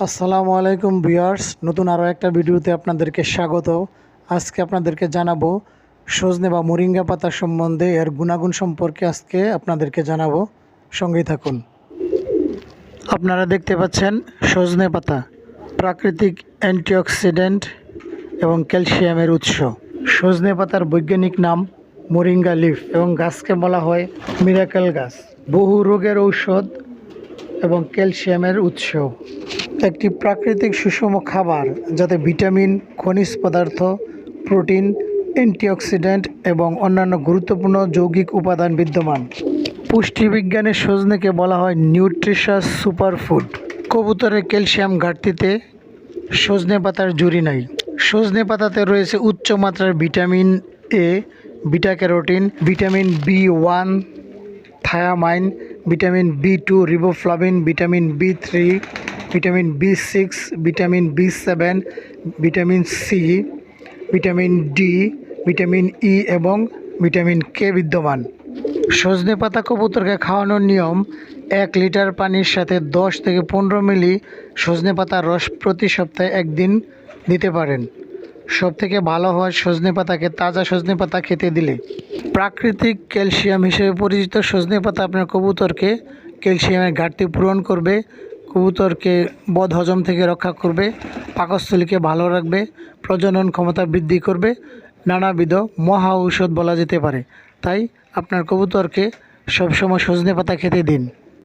আসসালামু আলাইকুম ভিউয়ার্স, নতুন আরও একটা ভিডিওতে আপনাদেরকে স্বাগত। আজকে আপনাদেরকে জানাব সজনে বা মোরিঙ্গা পাতা সম্বন্ধে এর গুণাগুণ সম্পর্কে আজকে আপনাদেরকে জানাব। সঙ্গেই থাকুন। আপনারা দেখতে পাচ্ছেন সজনে পাতা, প্রাকৃতিক অ্যান্টিঅক্সিডেন্ট এবং ক্যালসিয়ামের উৎস। সজনে পাতার বৈজ্ঞানিক নাম মোরিঙ্গা লিফ এবং গাছকে বলা হয় মিরাকেল গাছ। বহু রোগের ঔষধ এবং ক্যালসিয়ামের উৎস একটি প্রাকৃতিক সুষম খাবার যাতে ভিটামিন, খনিজ পদার্থ, প্রোটিন, অ্যান্টিঅক্সিডেন্ট এবং অন্যান্য গুরুত্বপূর্ণ যৌগিক উপাদান বিদ্যমান। পুষ্টিবিজ্ঞানের সজনেকে বলা হয় নিউট্রিশাস সুপারফুড। কবুতরের ক্যালসিয়াম ঘাটতিতে সজনে পাতার জুড়ি নাই। সজনে পাতাতে রয়েছে উচ্চ মাত্রার vitamin A, beta carotene, vitamin B one, thiamine vitamin B two riboflavin vitamin B three vitamin B six vitamin B seven vitamin C vitamin D vitamin E এবং ভিটামিন কে বিদ্যমান। সজনে পাতা কবুতরকে খাওয়ানোর নিয়ম, এক লিটার পানির সাথে দশ থেকে পনেরো মিলি সজনে পাতার রস প্রতি সপ্তাহে একদিন দিতে পারেন। সব থেকে ভালো হয় সজনে পাতাকে তাজা সজনে পাতা খেতে দিলে। প্রাকৃতিক ক্যালসিয়াম হিসেবে পরিচিত সজনে পাতা আপনার কবুতরকে ক্যালসিয়ামের ঘাটতি পূরণ করবে, কবুতরকে বদ হজম থেকে রক্ষা করবে, পাকস্থলীকে ভালো রাখবে, প্রজনন ক্ষমতা বৃদ্ধি করবে, নানাবিধ মহা ঔষধ বলা যেতে পারে। তাই আপনার কবুতরকে সবসময় সজনে পাতা খেতে দিন।